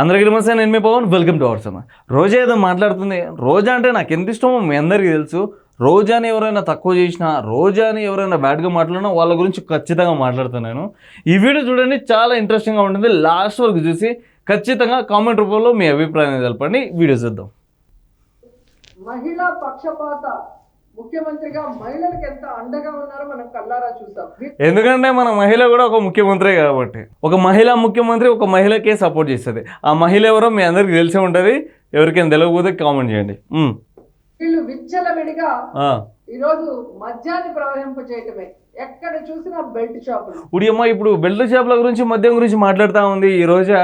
అందరికీ నమస్తే నేను మీ పవన్. వెల్కమ్ టు అవర్ సమ రోజా ఏదో మాట్లాడుతుంది. రోజా అంటే నాకు ఎంత ఇష్టమో మీ అందరికీ తెలుసు. రోజాని ఎవరైనా తక్కువ చేసినా రోజాని ఎవరైనా బ్యాడ్గా మాట్లాడినా వాళ్ళ గురించి ఖచ్చితంగా మాట్లాడుతున్నాను ఈ వీడియో చూడండి చాలా ఇంట్రెస్టింగ్గా ఉంటుంది. లాస్ట్ వరకు చూసి ఖచ్చితంగా కామెంట్ రూపంలో మీ అభిప్రాయాన్ని తెలపండి. వీడియో చూద్దాం. మహిళా పక్షపాత ముఖ్యమంత్రిగా మహిళలకు ఎంత అండగా ఉన్నారో మనం కల్లారా చూసాం. ఎందుకంటే మన మహిళ కూడా ఒక ముఖ్యమంత్రి కాబట్టి. ఒక మహిళా ముఖ్యమంత్రి ఒక మహిళకే సపోర్ట్ చేస్తుంది. ఆ మహిళ ఎవరో మీ అందరికీ తెలిసే ఉంటుంది. ఎవరికైనా తెలియకపోతే కామెంట్ చేయండి. వీళ్ళు విచ్చలవిడిగా. ఈరోజు మద్యాన్ని ప్రవహింప చేయటమే. ఎక్కడ చూసినా బెల్ట్ షాపులు. ఉడియమ్మ ఇప్పుడు బెల్ట్ షాపుల గురించి మద్యం గురించి మాట్లాడుతూ ఉంది. ఈ రోజా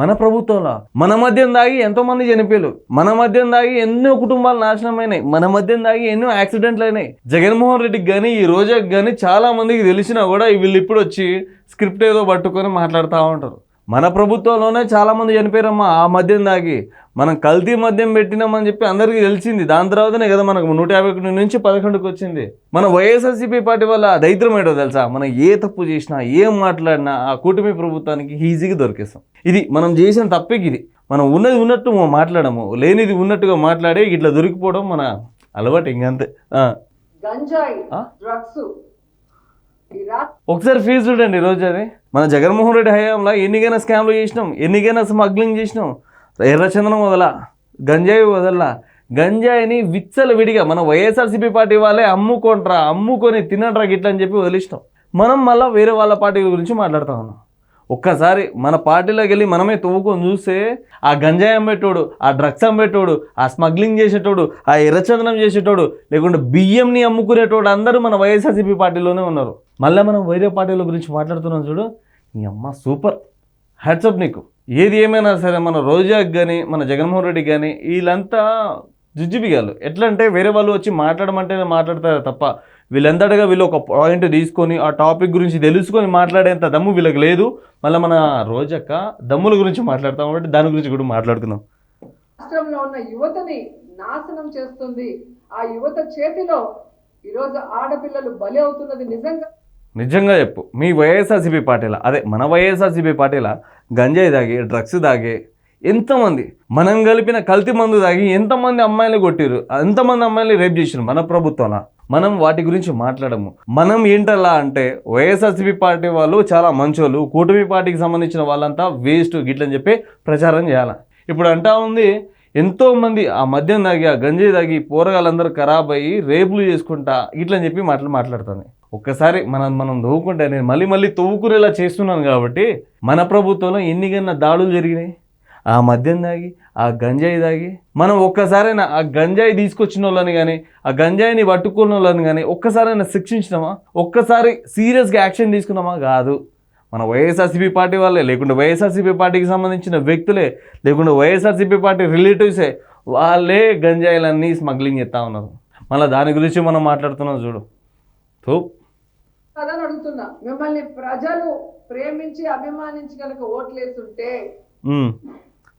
మన ప్రభుత్వంలో. మన మద్యం దాగి ఎంతో మంది చనిపోయారు మన మద్యం దాగి ఎన్నో కుటుంబాలు నాశనం అయినాయి మన మద్యం దాగి ఎన్నో యాక్సిడెంట్లు అయినాయి. జగన్మోహన్ రెడ్డికి కానీ ఈ రోజాకి కానీ చాలా మందికి తెలిసినా కూడా వీళ్ళు ఇప్పుడు వచ్చి స్క్రిప్ట్ ఏదో పట్టుకొని మాట్లాడుతూ ఉంటారు. మన ప్రభుత్వంలోనే చాలా మంది చనిపోయారమ్మా ఆ మద్యం దాగి మనం కల్తీ మద్యం పెట్టినామని చెప్పి అందరికీ తెలిసింది. దాని తర్వాతనే కదా మనకు నూట యాభై ఒకటి నుంచి పదకొండుకి వచ్చింది. మన వైఎస్ఆర్సీపీ పార్టీ వల్ల దరిద్రం ఏంటో తెలుసా? మనం ఏ తప్పు చేసినా ఏం మాట్లాడినా ఆ కూటమి ప్రభుత్వానికి ఈజీగా దొరికేస్తాం. ఇది మనం చేసిన తప్పేకి ఇది. మనం ఉన్నది ఉన్నట్టు మాట్లాడము. లేనిది ఉన్నట్టుగా మాట్లాడి ఇట్లా దొరికిపోవడం మన అలవాటు ఇంకంతే. గంజాయి? డ్రగ్స్ ఒకసారి ఫీజు చూడండి ఈరోజు అది. మన జగన్మోహన్ రెడ్డి హయాంలో ఎన్నికైనా స్కామ్లు చేసినాం ఎన్నికైనా స్మగ్లింగ్ చేసినాం. ఎర్రచందనం వదల గంజాయి వదల. గంజాయిని విచ్చల విడిగా మన వైఎస్ఆర్సీపీ పార్టీ వాళ్ళే అమ్ముకుంటారా అమ్ముకొని తినట్రా గిట్ల అని చెప్పి వదిలిస్తాం మనం మళ్ళీ వేరే వాళ్ళ పార్టీ గురించి మాట్లాడుతూ ఉన్నాం. ఒక్కసారి మన పార్టీలోకి వెళ్ళి మనమే తవ్వుకొని చూస్తే ఆ గంజాయి అమ్మేటోడు ఆ డ్రగ్స్ అమ్మేటోడు ఆ స్మగ్లింగ్ చేసేటోడు ఆ ఎర్రచందనం చేసేటోడు లేకుంటే బియ్యంని అమ్ముకునేటోడు అందరూ మన వైఎస్ఆర్సీపీ పార్టీలోనే ఉన్నారు. మళ్ళీ మనం వేరే పార్టీల గురించి మాట్లాడుతున్నాం చూడు. నీ అమ్మ సూపర్. హ్యాట్సప్ నీకు. ఏది ఏమైనా సరే మన రోజాకి కానీ మన జగన్మోహన్ రెడ్డి కానీ వీళ్ళంతా జుజ్జుబిగాలు. ఎట్లా అంటే వేరే వాళ్ళు వచ్చి మాట్లాడమంటేనే మాట్లాడతారు తప్ప వీళ్ళంతటగా వీళ్ళు ఒక పాయింట్ తీసుకొని ఆ టాపిక్ గురించి తెలుసుకొని మాట్లాడేంత దమ్ము వీళ్ళకి లేదు. మళ్ళీ మన రోజక్క దమ్ముల గురించి మాట్లాడతాం కాబట్టి దాని గురించి కూడా మాట్లాడుకుందాం. రాష్ట్రంలో ఉన్న యువతని నాశనం చేస్తుంది. ఆ యువత చేతిలో ఈరోజు ఆడపిల్లలు బలి అవుతున్నది నిజంగా? నిజంగా చెప్పు. మీ వైఎస్ఆర్సీపీ పార్టీల అదే మన వైఎస్ఆర్సీపీ పార్టీల గంజాయి తాగి డ్రగ్స్ తాగి ఎంతమంది మనం కలిపిన కల్తీ మందు తాగి ఎంతమంది అమ్మాయిలు కొట్టిరు ఎంతమంది అమ్మాయిలు రేప్ చేసిరు మన ప్రభుత్వంలో? మనం వాటి గురించి మాట్లాడము. మనం ఏంటలా అంటే వైఎస్ఆర్సీపీ పార్టీ వాళ్ళు చాలా మంచోళ్ళు కూటమి పార్టీకి సంబంధించిన వాళ్ళంతా వేస్ట్ గిట్లని చెప్పి ప్రచారం చేయాలి? ఇప్పుడు అంటా ఉంది ఎంతోమంది ఆ మద్యం తాగి ఆ గంజాయి తాగి పోరగాళ్ళందరూ ఖరాబ్ అయ్యి రేపులు చేసుకుంటా ఇట్లని చెప్పి మాటలు మాట్లాడుతుంది. ఒక్కసారి మనం మనం తవ్వుకుంటే నేను మళ్ళీ మళ్ళీ తవ్వుకునేలా చేస్తున్నాను కాబట్టి మన ప్రభుత్వంలో ఎన్నికన్నా దాడులు జరిగినాయి? ఆ మద్యం తాగి ఆ గంజాయి తాగి మనం ఒక్కసారైనా ఆ గంజాయి తీసుకొచ్చిన వాళ్ళని కానీ ఆ గంజాయిని పట్టుకున్న వాళ్ళని కానీ ఒక్కసారైనా శిక్షించినామా? ఒక్కసారి సీరియస్గా యాక్షన్ తీసుకున్నామా? కాదు. మన వైఎస్ఆర్సీపీ పార్టీ వాళ్ళే లేకుంటే వైఎస్ఆర్సీపీ పార్టీకి సంబంధించిన వ్యక్తులే లేకుంటే వైఎస్ఆర్సీపీ పార్టీ రిలేటివ్సే వాళ్ళే గంజాయిలన్నీ స్మగ్లింగ్ చేస్తూ ఉన్నారు. మళ్ళీ దాని గురించి మనం మాట్లాడుతున్నాం చూడు. తో కదని అడుగుతున్నా. మిమ్మల్ని ప్రజలు ప్రేమించి అభిమానించి కనుక ఓట్లేస్తుంటే ఉమ్.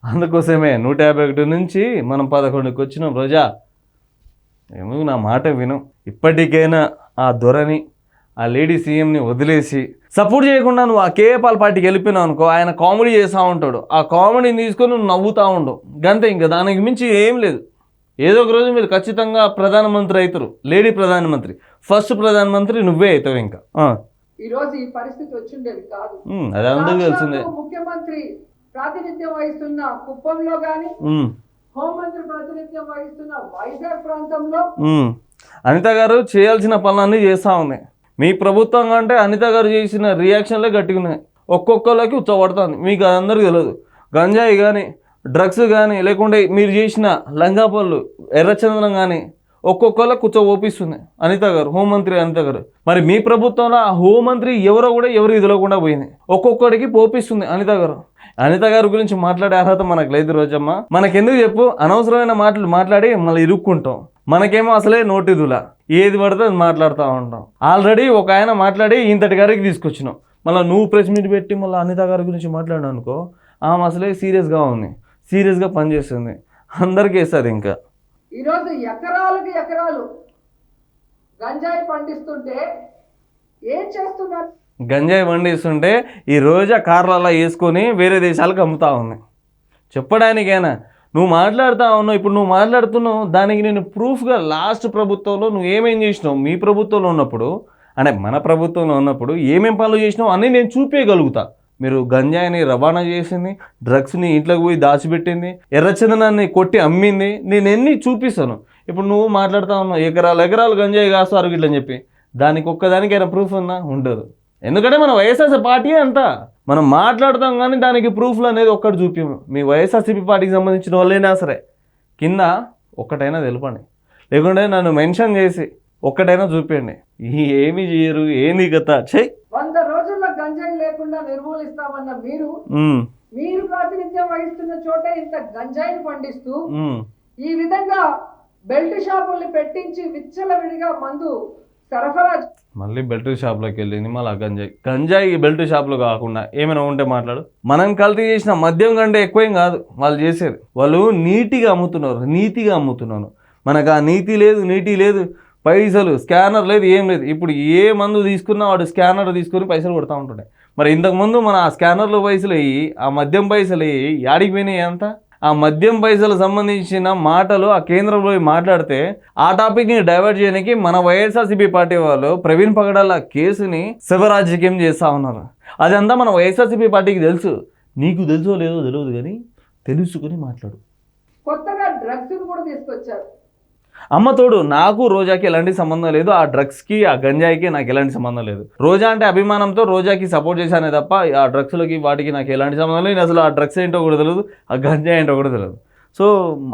అందుకోసమే నూట యాభై ఒకటి నుంచి మనం పదకొండుకి వచ్చినాం రోజా ఏమో నా మాట విను. ఇప్పటికైనా ఆ దొరని ఆ లేడీ సీఎంని వదిలేసి సపోర్ట్ చేయకుండా నువ్వు ఆ కేఏపాల్ పార్టీకి వెళ్ళిపోయినావు అనుకో ఆయన కామెడీ చేస్తూ ఉంటాడు. ఆ కామెడీని తీసుకొని నువ్వు నవ్వుతూ ఉండవు. గంతే ఇంకా దానికి మించి ఏం లేదు. ఏదో ఒక రోజు మీరు ఖచ్చితంగా ప్రధానమంత్రి అవుతారు. లేడీ ప్రధానమంత్రి. ఫస్ట్ ప్రధానమంత్రి నువ్వే అవుతావు ఇంకా. ఈ రోజు ఈ పరిస్థితి వచ్చిండేది కాదు. అది అందరికీ తెలిసిందే. ముఖ్యమంత్రి ప్రాతినిధ్యం వహిస్తున్న కుప్పంలో గాని. హోంమంత్రి ప్రాతినిధ్యం వహిస్తున్న వైజాగ్ ప్రాంతంలో. అనిత గారు చేయాల్సిన పనులన్నీ చేస్తూ ఉంది మీ ప్రభుత్వం అంటే అనిత గారు చేసిన రియాక్షన్లే గట్టిగా ఉన్నాయి. ఒక్కొక్కరికి ఉచ్చబడుతుంది. మీకు అందరికీ తెలియదు గంజాయి కానీ డ్రగ్స్ కానీ లేకుంటే మీరు చేసిన లంగా పళ్ళు ఎర్రచందనం కానీ ఒక్కొక్కళ్ళకి కూర్చో ఓపిస్తుంది అనిత గారు హోంమంత్రి అనిత గారు. మరి మీ ప్రభుత్వంలో ఆ హోంమంత్రి ఎవరో కూడా ఎవరికి తెలియకుండా పోయింది. ఒక్కొక్కడికి పోపిస్తుంది అనిత గారు. అనిత గారి గురించి మాట్లాడే అర్హత మనకు లేదు రోజమ్మ. మనకెందుకు చెప్పు? అనవసరమైన మాటలు మాట్లాడి మళ్ళీ ఇరుక్కుంటాం. మనకేమో అసలే నోటిదుల. ఏది పడితే అది మాట్లాడుతూ ఉంటాం. ఆల్రెడీ ఒక ఆయన మాట్లాడి ఇంతటి గారికి తీసుకొచ్చినాం. మళ్ళీ నువ్వు ప్రెస్ మీట్ పెట్టి మళ్ళీ అనిత గారి గురించి మాట్లాడానుకో అనుకో ఆమె అసలే సీరియస్గా ఉంది. సీరియస్గా పనిచేస్తుంది. అందరికీ వేస్తుంది ఇంకా. ఈరోజు ఎకరాలకు ఎకరాలు గంజాయి పండిస్తుంటే ఏం చేస్తున్నారు? గంజాయి పండిస్తుంటే ఈ రోజా కార్లలో వేసుకొని వేరే దేశాలకు అమ్ముతా ఉంది. చెప్పడానికైనా నువ్వు మాట్లాడుతా ఉన్నావు ఇప్పుడు నువ్వు మాట్లాడుతున్నావు దానికి నేను ప్రూఫ్గా లాస్ట్ ప్రభుత్వంలో నువ్వు ఏమేం చేసినావు మీ ప్రభుత్వంలో ఉన్నప్పుడు అంటే మన ప్రభుత్వంలో ఉన్నప్పుడు ఏమేం పనులు చేసినావు అన్నీ నేను చూపించగలుగుతా మీరు గంజాయిని రవాణా చేసింది డ్రగ్స్ని ఇంట్లోకి పోయి దాచిపెట్టింది ఎర్రచందనాన్ని కొట్టి అమ్మింది నేను ఎన్ని చూపిస్తాను. ఇప్పుడు నువ్వు మాట్లాడుతా ఉన్నావు ఎకరాలు ఎకరాలు గంజాయి కాస్తారు ఇట్లా చెప్పి. దానికి ఒక్కదానికైనా ప్రూఫ్ ఉందా ఉండదు. ఎందుకంటే మన వైఎస్ఆర్ పార్టీ అంతా మనం మాట్లాడతాం కానీ దానికి ప్రూఫ్లు అనేది ఒక్కటి చూపించము మీ వైఎస్ఆర్సీపీ పార్టీకి సంబంధించిన వాళ్ళైనా సరే. కింద ఒక్కటైనా తెలపండి. లేకుంటే నన్ను మెన్షన్ చేసి ఒక్కటైనా చూపించండి ఏమి చేయరు ఏంది కథ? చెయ్ వంద రోజుల్లో గంజాయి లేకుండా నిర్మూలిస్తామన్న మీరు మీరు ప్రాతినిధ్యం వహిస్తున్న చోటే ఇంత గంజాయిని పండిస్తూ. ఈ విధంగా బెల్ట్ షాపుల్ని పెట్టించి విచ్చలవిడిగా మందు సరఫరా మళ్ళీ బెల్ట్ షాప్లోకి వెళ్ళింది మళ్ళీ గంజాయి. గంజాయి బెల్ట్ షాప్లో కాకుండా ఏమైనా ఉంటే మాట్లాడు. మనం కల్తీ చేసిన మద్యం కంటే ఎక్కువేం కాదు వాళ్ళు చేసేది. వాళ్ళు నీటిగా అమ్ముతున్నారు నీతిగా అమ్ముతున్నారు. మనకు ఆ నీతి లేదు నీటి లేదు. పైసలు స్కానర్ లేదు ఏం లేదు. ఇప్పుడు ఏ మందు తీసుకున్నా వాడు స్కానర్ తీసుకొని పైసలు కొడతా ఉంటుండే. మరి ఇంతకుముందు మన ఆ స్కానర్లో పైసలు అయ్యి ఆ మద్యం పైసలు అయ్యి యాడికి పోయినాయి అంతా? ఆ మద్యం పైసలు సంబంధించిన మాటలు ఆ కేంద్రంలో మాట్లాడితే ఆ టాపిక్ని డైవర్ట్ చేయడానికి మన వైఎస్ఆర్సీపీ పార్టీ వాళ్ళు ప్రవీణ్ పగడాల కేసుని శివరాజకీయం చేస్తా ఉన్నారు. అదంతా మన వైఎస్ఆర్సీపీ పార్టీకి తెలుసు. నీకు తెలుసో లేదో తెలియదు కానీ తెలుసుకుని మాట్లాడు. కొత్తగా డ్రగ్స్ కూడా తీసుకొచ్చారు. అమ్మ తోడు నాకు రోజాకి ఎలాంటి సంబంధం లేదు ఆ డ్రగ్స్కి ఆ గంజాయికి నాకు ఎలాంటి సంబంధం లేదు. రోజా అంటే అభిమానంతో రోజాకి సపోర్ట్ చేశానే తప్ప ఆ డ్రగ్స్లకి వాటికి నాకు ఎలాంటి సంబంధం లేదు. నేను అసలు ఆ డ్రగ్స్ ఏంటో కూడా తెలియదు ఆ గంజాయి ఏంటో కూడా తెలియదు సో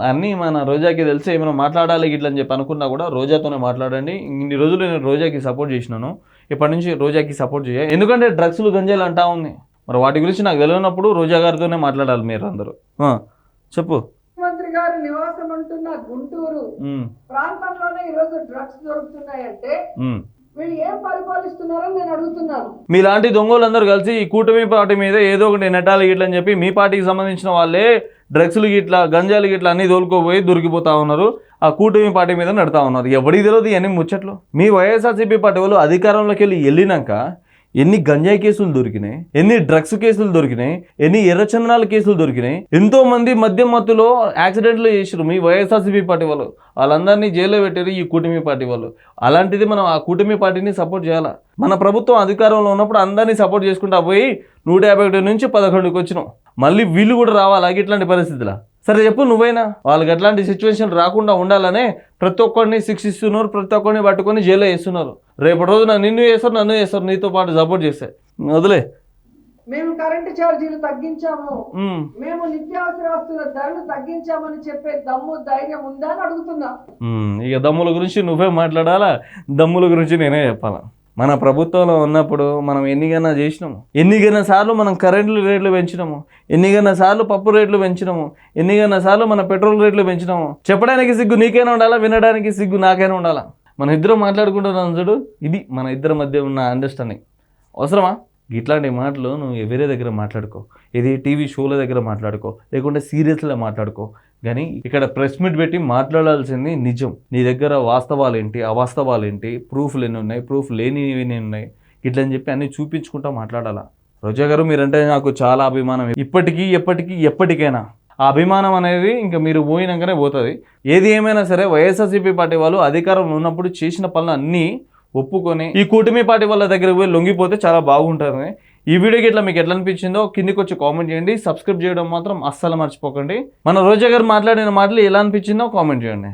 అన్నీ మన రోజాకి తెలిసి ఏమైనా మాట్లాడాలి ఇట్లా అని చెప్పి అనుకున్నా కూడా రోజాతోనే మాట్లాడండి. ఇన్ని రోజులు నేను రోజాకి సపోర్ట్ చేసినాను. ఇప్పటి నుంచి రోజాకి సపోర్ట్ చేయ. ఎందుకంటే డ్రగ్స్లు గంజాయిలు అంటా ఉంది. మరి వాటి గురించి నాకు తెలియనప్పుడు రోజా గారితోనే మాట్లాడాలి మీరు అందరూ. చెప్పు. ముఖ్యమంత్రి గారు నివాసం అంటున్న గుంటూరు ప్రాంతంలోనే ఈరోజు డ్రగ్స్ దొరుకుతున్నాయంటే. వీళ్ళు ఏం పరిపాలిస్తున్నారని నేను అడుగుతున్నాను. మీలాంటి దొంగలందరూ కలిసి ఈ కూటమి పార్టీ మీద ఏదో ఒకటి నెట్టాలి గిట్ల అని చెప్పి మీ పార్టీకి సంబంధించిన వాళ్ళే డ్రగ్స్లు గిట్లా గంజాలు గిట్లా అన్ని దోలుకోపోయి దొరికిపోతా ఉన్నారు. ఆ కూటమి పార్టీ మీద నడుతా ఉన్నారు. ఎవరికి తెలియదు ఇవన్నీ ముచ్చట్లు. మీ వైఎస్ఆర్సీపీ పార్టీ వాళ్ళు అధికారంలోకి వెళ్ళి వెళ్ళినాక ఎన్ని గంజాయి కేసులు దొరికినాయి ఎన్ని డ్రగ్స్ కేసులు దొరికినాయి ఎన్ని ఎర్రచందనాల కేసులు దొరికినాయి ఎంతో మంది మద్యం మత్తులో యాక్సిడెంట్లు చేసారు మీ వైఎస్ఆర్సీపీ పార్టీ వాళ్ళు. వాళ్ళందరినీ జైల్లో పెట్టారు ఈ కూటమి పార్టీ వాళ్ళు. అలాంటిది మనం ఆ కూటమి పార్టీని సపోర్ట్ చేయాలా? మన ప్రభుత్వం అధికారంలో ఉన్నప్పుడు అందరినీ సపోర్ట్ చేసుకుంటా పోయి నూట యాభై ఒకటి నుంచి పదకొండుకి వచ్చినాం. మళ్ళీ వీళ్ళు కూడా రావాలా ఇట్లాంటి పరిస్థితుల? సరే చెప్పు నువ్వైనా. వాళ్ళకి అట్లాంటి సిచ్యువేషన్ రాకుండా ఉండాలనే ప్రతి ఒక్కరిని శిక్షిస్తున్నారు ప్రతి ఒక్కరిని పట్టుకొని జైల్లో వేస్తున్నారు. రేపటి రోజున నిన్ను వేస్తారు నన్ను వేస్తారు నీతో పాటు సపోర్ట్ చేస్తే. వదిలే. మేము కరెంటు ఛార్జీలు తగ్గించాము. మేము నిత్యావసర వస్తువుల ధరలు తగ్గించామని చెప్పే దమ్ము ధైర్యం ఉందా అని అడుగుతున్నా. ఇక దమ్ముల గురించి నువ్వే మాట్లాడాలా? దమ్ముల గురించి నేనే చెప్పాలా? మన ప్రభుత్వంలో ఉన్నప్పుడు మనం ఎన్నికన్నా చేసినాము? ఎన్నికైనా సార్లు మనం కరెంటు రేట్లు పెంచినాము? ఎన్నికన్నా సార్లు పప్పు రేట్లు పెంచినాము? ఎన్నికన్నా సార్లు మన పెట్రోల్ రేట్లు పెంచినాము? చెప్పడానికి సిగ్గు నీకైనా ఉండాలా? వినడానికి సిగ్గు నాకైనా ఉండాలా? మన ఇద్దరం మాట్లాడుకుంటున్నాం చూడు. ఇది మన ఇద్దరి మధ్య ఉన్న అండర్స్టాండింగ్ అవసరమా? ఇట్లాంటి మాటలు నువ్వు వేరే దగ్గర మాట్లాడుకో? ఇది టీవీ షోల దగ్గర మాట్లాడుకో? లేకుంటే సీరియల్స్లో మాట్లాడుకో? కానీ ఇక్కడ ప్రెస్ మీట్ పెట్టి మాట్లాడాల్సింది నిజం. నీ దగ్గర వాస్తవాలు ఏంటి అవాస్తవాలు ఏంటి ప్రూఫ్లు ఎన్ని ఉన్నాయి? ప్రూఫ్ లేనివి ఎన్ని ఉన్నాయి? ఇట్లా అని చెప్పి అన్ని చూపించుకుంటా మాట్లాడాలా? రోజా గారు మీరంటే నాకు చాలా అభిమానం. ఇప్పటికీ ఎప్పటికీ ఎప్పటికైనా ఆ అభిమానం అనేది ఇంకా మీరు పోయినాకనే పోతుంది. ఏది ఏమైనా సరే వైఎస్ఆర్సీపీ పార్టీ వాళ్ళు అధికారంలో ఉన్నప్పుడు చేసిన పనులు అన్నీ ఒప్పుకొని ఈ కూటమి పార్టీ వాళ్ళ దగ్గర పోయి లొంగిపోతే చాలా బాగుంటుంది. ఈ వీడియోకి ఇట్లా మీకు ఎట్లా అనిపించిందో కిందికి వచ్చి కామెంట్ చేయండి. సబ్స్క్రైబ్ చేయడం మాత్రం అస్సలు మర్చిపోకండి. మన రోజా గారు మాట్లాడిన మాటలు ఎలా అనిపించిందో కామెంట్ చేయండి.